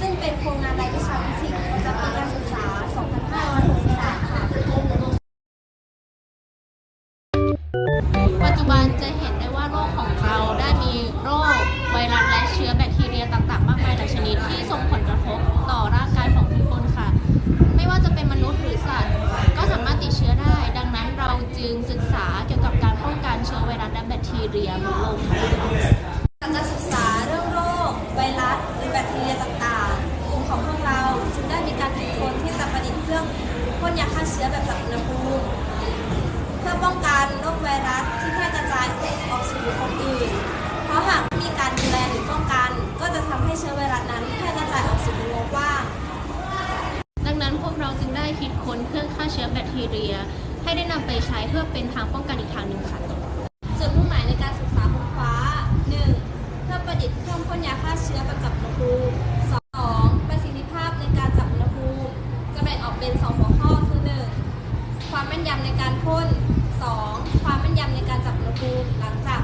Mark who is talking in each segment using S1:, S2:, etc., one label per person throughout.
S1: ซึ่งเป็
S2: นโครงงานรายวิชาวิสิกประ
S1: จำ
S2: ปีการศึกษา 2563 ค่ะ
S1: ปัจจุบันจะเห็นได้ว่าโรคของเราได้มีโรคไวรัสและเชื้อแบคทีเรียต่างๆ มากมายหลายชนิดที่ส่งผลกระทบต่อร่างกายของทุกคนค่ะ ไม่ว่าจะเป็นมนุษย์หรือสัตว์ ก็สามารถติดเชื้อได้ ดังนั้นเราจึงศึกษาเกี่ยวกับการป้องกันเชื้อไวรัสและแบคทีเรียบนโล
S2: นยำในกา
S1: รพ่น
S2: 2. ความแม่นยำในการจับอุณหภูมิหลังจาก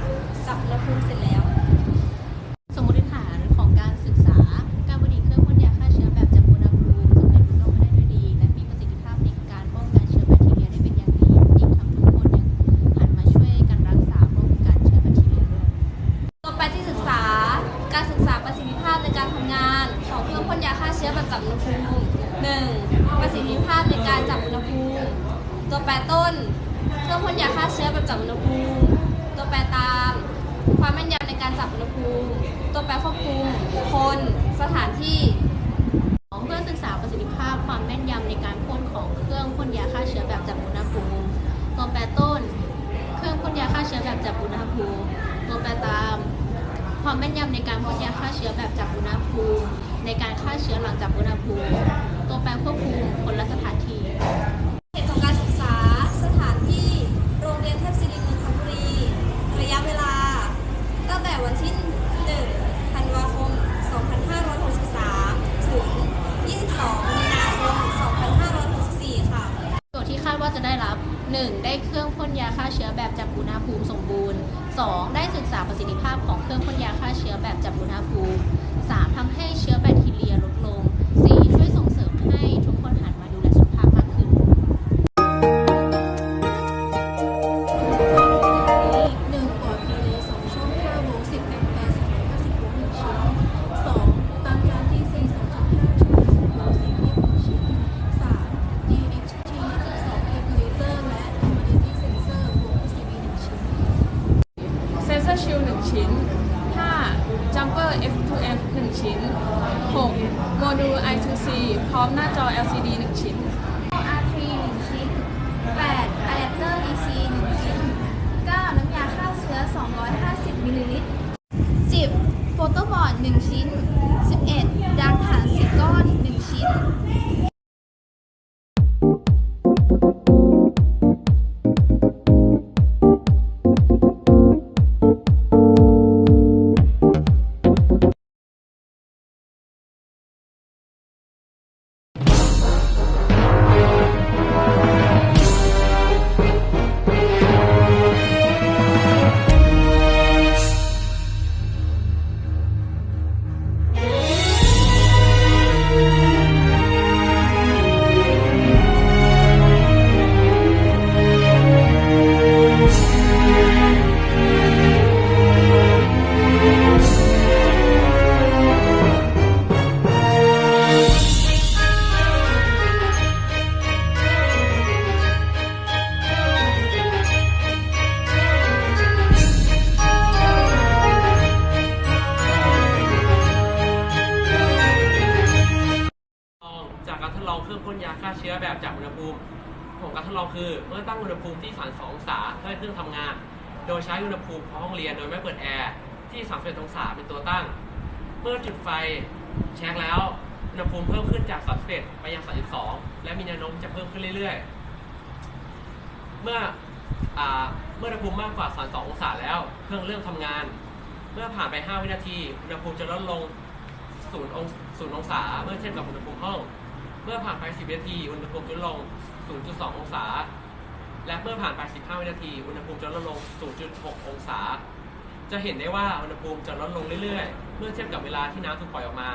S2: จับอุณหภูมิเสร็จแล้ว
S1: สมมติฐานของการศึกษาการประดิษฐ์เครื่องพ่นยาฆ่าเชื้อแบบจับอุณหภูมิสำเร็จรุ่งเรืองมาได้ด้วยดี และมีประสิทธิภาพในการป้องกันเชื้อแบคทีเรียได้เป็นอย่างดีอีกทั้งทุกคนยังหันมาช่วยกันรักษาป้องกันเชื้อแบคทีเรียด้วย
S2: ต่อไปที่ศึกษาการศึกษาประสิทธิภาพในการทำงานของเครื่องพ่นยาฆ่าเชื้อแบบจับอุณหภูมิ 1. ประสิทธิภาพในการจับอุณหภูมิ ตัวแปรต้น เครื่องพ่นยาฆ่าเชื้อแบบจับอุณหภูมิ ตัวแปรตาม ความแม่นยำในการจับอุณหภูมิ ตัวแปรควบคุม คน สถานที่
S1: ของเพื่อศึกษาประสิทธิภาพความแม่นยำในการพ่นของเครื่องพ่นยาฆ่าเชื้อแบบจับอุณหภูมิ ตัวแปรต้น เครื่องพ่นยาฆ่าเชื้อแบบจับอุณหภูมิ ตัวแปรตาม ความแม่นยำในการพ่นยาฆ่าเชื้อแบบจับอุณหภูมิ ในการฆ่าเชื้อหลังจับอุณหภูมิ ตัวแปรควบคุม คนและสถานที่
S2: เหตุของการศึกษา สถานที่ โรงเรียนเทพศิรินทร์นนทบุรี ระยะเวลา ตั้งแต่วันที่ 1 ธันวาคม 2563 ถึง 22 มีนาคม 2564 ค่ะ
S1: โจทย์ที่ คาดว่าจะได้รับ 1. ได้เครื่องพ่นยาฆ่าเชื้อแบบจับอุณหภูมิสมบูรณ์ 2. ได้ศึกษาประสิทธิภาพของเครื่องพ่นยาฆ่าเชื้อแบบจับอุณหภูมิ 3. ทำ C พ
S3: ร้อมหน้า
S4: จอ LCD 1 ชิ้น
S2: R3 1 ชิ้น8 Adapter DC 1 ชิ้น 9 น้ำยาฆ่าเชื้อ 250 มิลลิลิตร 10 โฟโต้บอร์ด 1 ชิ้น กา
S5: รทดลองเครื่องพ่นยาฆ่าเชื้อแบบจับอุณหภูมิของการทดลองคือเมื่อตั้งอุณหภูมิที่ 32 องศาเพื่อให้เครื่องทำงาน โดยใช้อุณหภูมิของห้องเรียนโดยไม่เปิดแอร์ที่ 31 องศาเป็นตัวตั้ง เมื่อจุดไฟเช็คแล้วอุณหภูมิเพิ่มขึ้นจาก 31 ไปยัง 32 และมีแนวโน้มจะเพิ่มขึ้นเรื่อยๆ เมื่ออเมื่ออุณหภูมิมากกว่า 32 องศาแล้ว เครื่องเริ่มทำงาน เมื่อผ่านไป 5 วินาที อุณหภูมิจะลดลง0องศูนย์องศาเมื่อเทียบกับอุณหภูมิห้อง เมื่อผ่านไป 10วินาที อุณหภูมิจะลดลง 0.2 องศา และเมื่อผ่านไป 15 วินาที อุณหภูมิจะลดลง 0.6 องศา จะเห็นได้ว่าอุณหภูมิจะลดลงเรื่อยๆ เมื่อเทียบกับเวลาที่น้ำถูกปล่อยออกมา